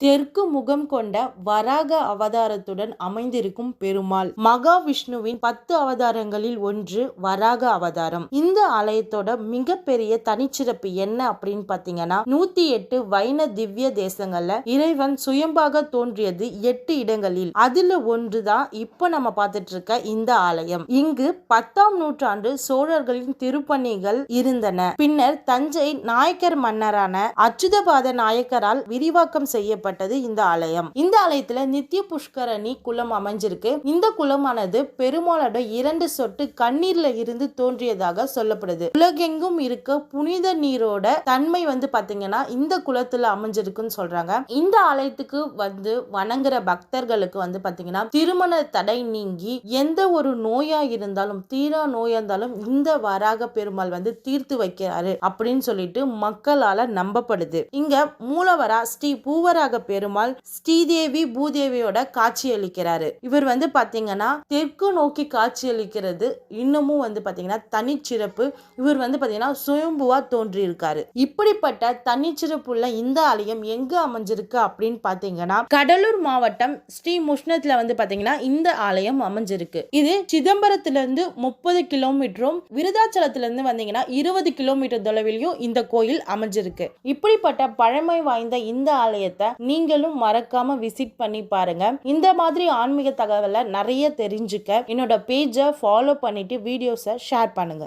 தெற்கு முகம் கொண்ட வராக அவதாரத்துடன் அமைந்திருக்கும் பெருமாள். மகாவிஷ்ணுவின் பத்து அவதாரங்களில் ஒன்று வராக அவதாரம். இந்த ஆலயத்தோட மிகப்பெரிய தனிச்சிறப்பு என்ன அப்படின்னு பாத்தீங்கன்னா நூத்தி எட்டு வைண திவ்ய தேசங்கள்ல இறைவன் சுயம்பாக தோன்றியது எட்டு இடங்களில். அதுல ஒன்றுதான் இப்போ நம்ம பார்த்துட்டு இருக்க இந்த ஆலயம். இங்கு பத்தாம் நூற்றாண்டு சோழர்களின் திருப்பணிகள் இருந்தன. பின்னர் தஞ்சை நாயக்கர் மன்னரான அச்சுதபாத நாயக்கரால் விரிவாக்கம் செய்யப்பட்ட கட்டப்பட்டது இந்த ஆலயம். இந்த ஆலயத்துல நித்திய புஷ்கரணி குளம் அமைஞ்சிருக்கு. இந்த குளமானது பெருமாளோட இரண்டு சொட்டு கண்ணீர்ல இருந்து தோன்றியதாக சொல்லப்படுது. உலகெங்கும் இருக்க புனித நீரோட தன்மை வந்து பாத்தீங்கன்னா இந்த குளத்துல அமைஞ்சிருக்குன்னு சொல்றாங்க. இந்த ஆலயத்துக்கு வந்து வணங்குற பக்தர்களுக்கு வந்து பாத்தீங்கன்னா திருமண தடை நீங்கி எந்த ஒரு நோயா இருந்தாலும் தீரா நோயா இருந்தாலும் இந்த வராக பெருமாள் வந்து தீர்த்து வைக்கிறாரு அப்படின்னு சொல்லிட்டு மக்களால நம்பப்படுது. இங்க மூலவரா ஸ்ரீ பூவராக பெருமாள் ஸ்ரீதேவி பூதேவியோட காட்சி அளிக்கிறாரு இவர் வந்து பாத்தீங்கன்னா தெற்கு நோக்கி காட்சி அளிக்கிறது இன்னமும் வந்து பாத்தீங்கன்னா தனிச்சிறப்பு. இவர் வந்து பாத்தீங்கன்னா சுயம்புவா தோன்றி இருக்காரு இப்படிப்பட்ட தனிச்சிறப்புள்ள இந்த ஆலயம் எங்க அமைஞ்சிருக்கு அப்படின்னு பாத்தீங்கன்னா கடலூர் மாவட்டம் ஸ்ரீ முஷ்ணத்துல வந்து பாத்தீங்கன்னா இந்த ஆலயம் அமைஞ்சிருக்கு. இது சிதம்பரத்துல இருந்து முப்பது கிலோமீட்டரும் விருதாச்சலத்துல இருந்து வந்தீங்கன்னா இருபது கிலோமீட்டர் தொலைவிலையும் இந்த கோயில் அமைஞ்சிருக்கு. இப்படிப்பட்ட பழமை வாய்ந்த இந்த ஆலயத்தை நீங்களும் மறக்காம விசிட் பண்ணி பாருங்க. இந்த மாதிரி ஆன்மீக தகவலை நிறைய தெரிஞ்சுக்க என்னோட பேஜை ஃபாலோ பண்ணிட்டு வீடியோஸை ஷேர் பண்ணுங்க.